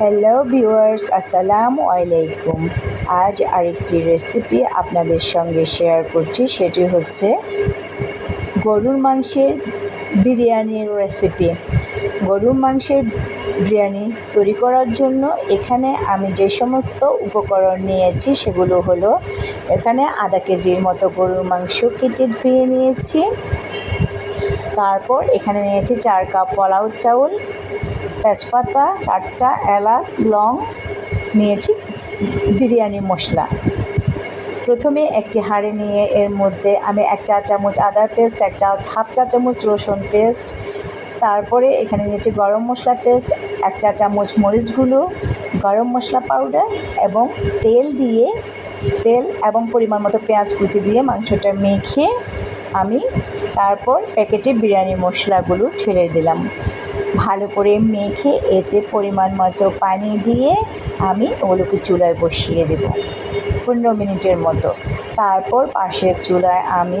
Hello viewers আসসালামু আলাইকুম আজ আরেকটি রেসিপি আপনাদের সঙ্গে শেয়ার করছি। সেটি হচ্ছে গরুর মাংসের বিরিয়ানির রেসিপি গরুর মাংসের বিরিয়ানি তৈরি করার জন্য এখানে আমি যে সমস্ত উপকরণ নিয়েছি, সেগুলো হলো এখানে আধা কেজির মতো গরুর মাংস কেটে ধুয়ে নিয়েছি। তারপর এখানে নিয়েছি চার কাপ পোলাও চাউল তেজপাতা চারটা এলাচ, লং নিয়েছি বিরিয়ানি মশলা। প্রথমে একটি হাঁড়ি নিয়ে এর মধ্যে আমি এক চা চামচ আদার পেস্ট, এক চা, হাফ চা চামচ রসুন পেস্ট, তারপরে এখানে নিয়েছি গরম মশলা পেস্ট, এক চা চামচ মরিচ গুঁড়ো, গরম মশলা পাউডার এবং তেল দিয়ে, তেল এবং পরিমাণ মতো পেঁয়াজ কুচি দিয়ে মাংসটা মেখে আমি তারপর প্যাকেটে বিরিয়ানি মশলাগুলো ঢেলে দিলাম। ভালো করে মেখে এতে পরিমাণ মতো পানি দিয়ে আমি ওগুলোকে চুলায় বসিয়ে দেব পনেরো মিনিটের মতো। তারপর পাশের চুলায় আমি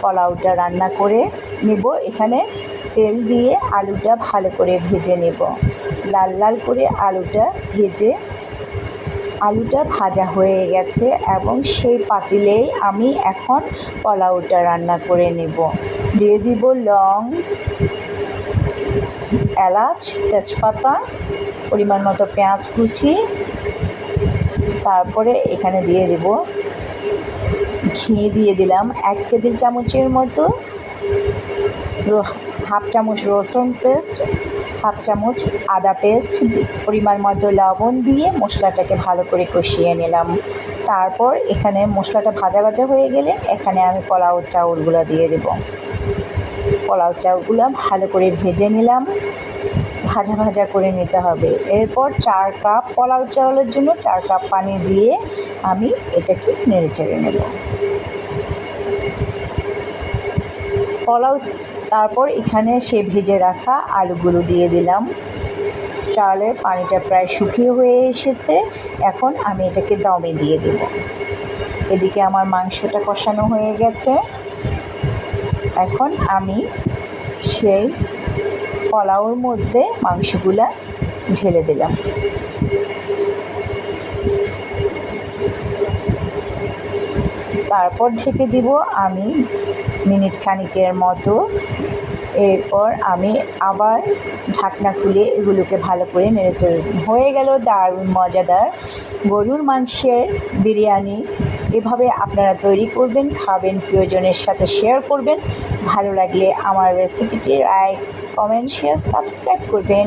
পোলাওটা রান্না করে নেব। এখানে তেল দিয়ে আলুটা ভালো করে ভেজে নেব। লাল লাল করে আলুটা ভেজে আলুটা ভাজা হয়ে গেছে এবং সেই পাতিলেই আমি এখন পোলাওটা রান্না করে নেব। দিয়ে দিব লং এলাচ, তেজপাতা, পরিমাণ মতো পেঁয়াজ কুচি। তারপরে এখানে দিয়ে দেব ঘি দিয়ে দিলাম এক টেবিল চামচের মতো। হাফ চামচ রসুন পেস্ট, হাফ চামচ আদা পেস্ট, পরিমাণ মতো লবণ দিয়ে মশলাটাকে ভালো করে কষিয়ে নিলাম। তারপর এখানে মশলাটা ভাজা ভাজা হয়ে গেলে এখানে আমি পোলাও চাউলগুলো দিয়ে দেব। পোলাও চাউলগুলো ভালো করে ভেজে নিলাম। ভাজা ভাজা করে নিতে হবে। এরপর চার কাপ পোলাও চাউলের জন্য চার কাপ পানি দিয়ে আমি এটাকে নেড়ে চেড়ে নেব। পোলাও, তারপর এখানে সে ভেজে রাখা আলুগুলো দিয়ে দিলাম। চালের পানিটা প্রায় শুকিয়ে হয়ে এসেছে। এখন আমি এটাকে দমে দিয়ে দেব। এদিকে আমার মাংসটা কষানো হয়ে গেছে। এখন আমি সেই পোলাওর মধ্যে মাংসগুলা ঢেলে দিলাম। তারপর ঢেকে দিব আমি মিনিট খানিকের মতো এরপর আমি আবার ঢাকনা খুলে এগুলোকে ভালো করে নেড়ে হয়ে গেল দারুণ, মজাদার গরুর মাংসের বিরিয়ানি। এভাবে আপনারা তৈরি করবেন, খাবেন, প্রিয়জনের সাথে শেয়ার করবেন। ভালো লাগলে আমার রেসিপিটি লাইক কমেন্ট শেয়ার সাবস্ক্রাইব করবেন।